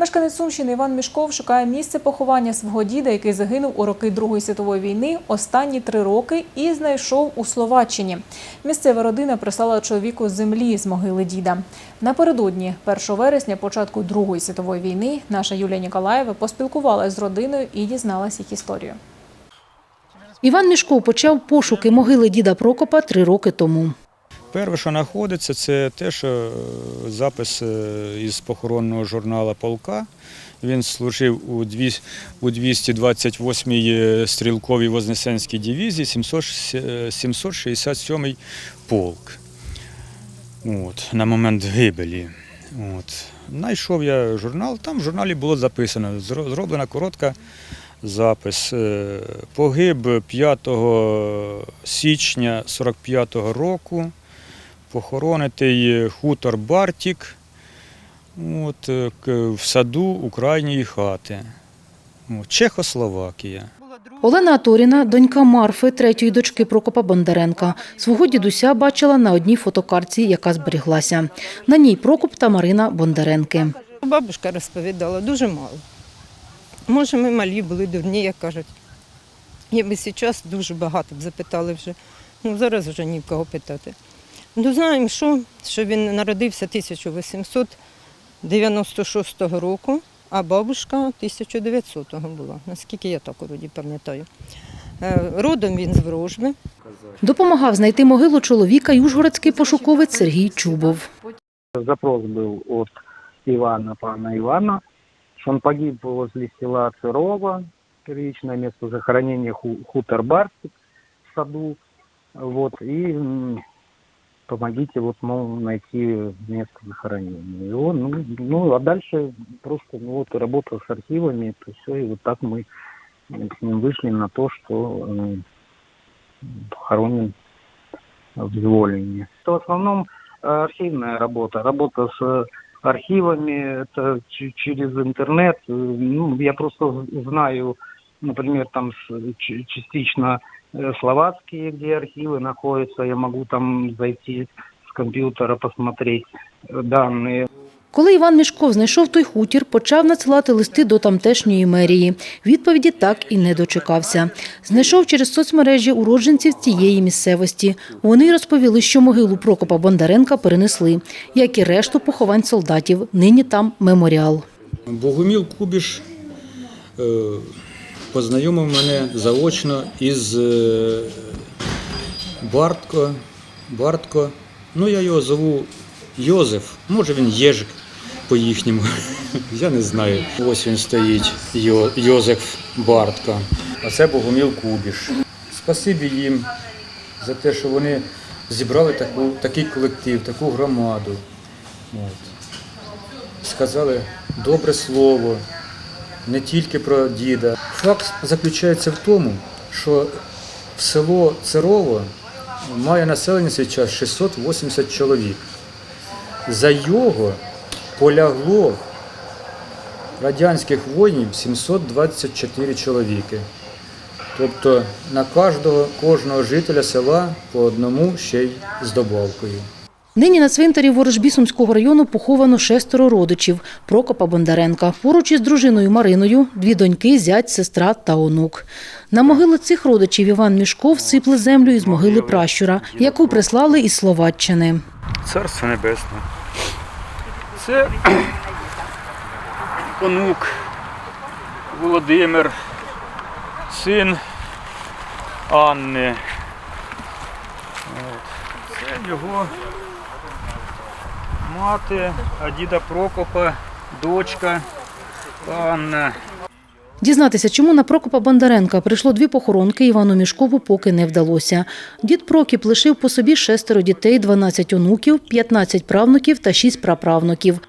Мешканець Сумщини Іван Мішков шукає місце поховання свого діда, який загинув у роки Другої світової війни останні три роки і знайшов у Словаччині. Місцева родина прислала чоловіку землі з могили діда. Напередодні 1 вересня, початку Другої світової війни, наша Юлія Ніколаєва поспілкувалася з родиною і дізналась їх історію. Іван Мішков почав пошуки могили діда Прокопа три роки тому. Перше, що знаходиться, це те, що е, запис е, із похоронного журналу полка. Він служив у 228-й стрілковій Вознесенській дивізії, 767-й полк. От, на момент гибелі. От. Знайшов я журнал, там в журналі було записано, зроблена коротка запис. Е, Погиб 5 січня 45-го року похоронитий хутор Бартік от, е, в саду у крайньої хати. От, Чехословакія. Олена Аторіна, донька Марфи, третьої дочки Прокопа Бондаренка. Свого дідуся бачила на одній фотокартці, яка зберіглася. На ній Прокоп та Марина Бондаренки. Бабушка розповідала дуже мало. Може, ми малі були дурні, як кажуть. Якби зараз дуже багато б запитали вже. Ну, зараз вже ні в кого питати. Ну, знаємо, що, що він народився 1896 року, а бабушка 1900-го була, наскільки я так вроді пам'ятаю. Е, Родом він з Ворожби. Допомагав знайти могилу чоловіка й ужгородський пошуковець Сергій Чубов. Запрос был от Ивана, пана Ивана, что он погиб возле села Цырова, первичное место захоронения Ху- хутор Барсик в саду. Вот, и помогите вот, мол, найти место захоронения. И он, ну, ну, а дальше просто ну, вот, работа с архивами, то все, и вот так мы с ним вышли на то, что м, похоронен в Зволине. Это в основном э, архивная работа, работа с э, архивами, это через интернет. Э, Ну, я просто знаю, например, там с- ч- частично э, словацкие, где архивы находятся, я могу там зайти с компьютера посмотреть э, данные. Коли Іван Мішков знайшов той хутір, почав надсилати листи до тамтешньої мерії. Відповіді так і не дочекався. Знайшов через соцмережі уродженців цієї місцевості. Вони розповіли, що могилу Прокопа Бондаренка перенесли, як і решту поховань солдатів. Нині там меморіал. Богоміл Кубіш е, познайомив мене заочно із е, Бартко. Бартко. Ну, я його зову Йозеф. Може він Єжик по їхньому. Я не знаю. Ось він стоїть, Йо, Йозеф Бартко. А це Богоміл Кубіш. Спасибі їм за те, що вони зібрали таку, такий колектив, таку громаду. От сказали добре слово, не тільки про діда. Факт заключається в тому, що в село Церово має населення цей час 680 чоловік. За його полягло радянських воїнів 724 чоловіки. Тобто на кожного, кожного жителя села по одному ще й з добавкою. Нині на цвинтарі ворожбі Сумського району поховано шестеро родичів Прокопа Бондаренка. Поруч із дружиною Мариною дві доньки, зять, сестра та онук. На могили цих родичів Іван Мішков сипле землю із могили пращура, яку прислали із Словаччини. Царство Небесне. Це онук Володимир, син Анни. Це його мати, а діда Прокопа, дочка Анна. Дізнатися, чому на Прокопа Бондаренка прийшло дві похоронки Івану Мішкову, поки не вдалося. Дід Прокіп лишив по собі шестеро дітей, 12 онуків, 15 правнуків та 6 праправнуків.